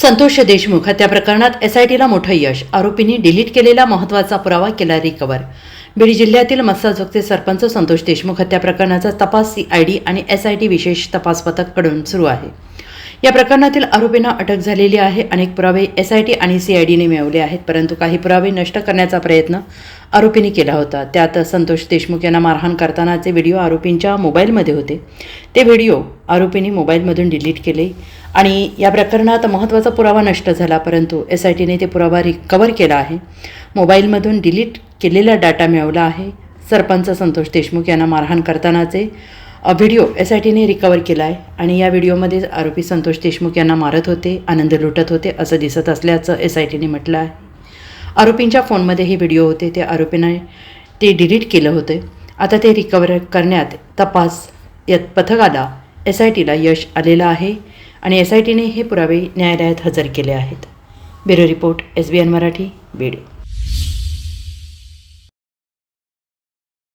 संतोष देशमुख हत्या प्रकरणात एसआयटीला मोठं यश. आरोपींनी डिलीट केलेला महत्त्वाचा पुरावा केला रिकवर बीड जिल्ह्यातील मस्साजोगचे सरपंच संतोष देशमुख हत्या प्रकरणाचा तपास सीआयडी आणि एसआयटी विशेष तपास पथककडून सुरू आहे. या प्रकरणातील आरोपींना अटक झालेली आहे. अनेक पुरावे एसआयटी आणि सीआयडीने मिळवले आहेत परंतु काही पुरावे नष्ट करण्याचा प्रयत्न आरोपींनी केला होता. त्यात संतोष देशमुख यांना मारहाण करतानाचे व्हिडिओ आरोपींच्या मोबाईलमध्ये होते ते व्हिडिओ आरोपींनी मोबाईलमधून डिलीट केले आणि या प्रकरणात महत्त्वाचा पुरावा नष्ट झाला परंतु एस आय टीने ते पुरावा रिकवर केला आहे. मोबाईलमधून डिलीट केलेला डाटा मिळवला आहे. सरपंच संतोष देशमुख यांना मारहाण करतानाचे व्हिडिओ एस आय टीने रिकवर केला आहे आणि या व्हिडिओमध्ये आरोपी संतोष देशमुख यांना मारत होते आनंद लुटत होते असं दिसत असल्याचं एस आय टीने म्हटलं आहे. आरोपींच्या फोनमध्ये हे व्हिडिओ होते. ते आरोपीने ते डिलीट केलं होते. आता ते रिकवर करण्यात तपास या पथकाला एस आय टीला यश आलेलं आहे आणि एस आय टीने हे पुरावे न्यायालयात हजर केले आहेत. Bureau report S B N Marathi Beed.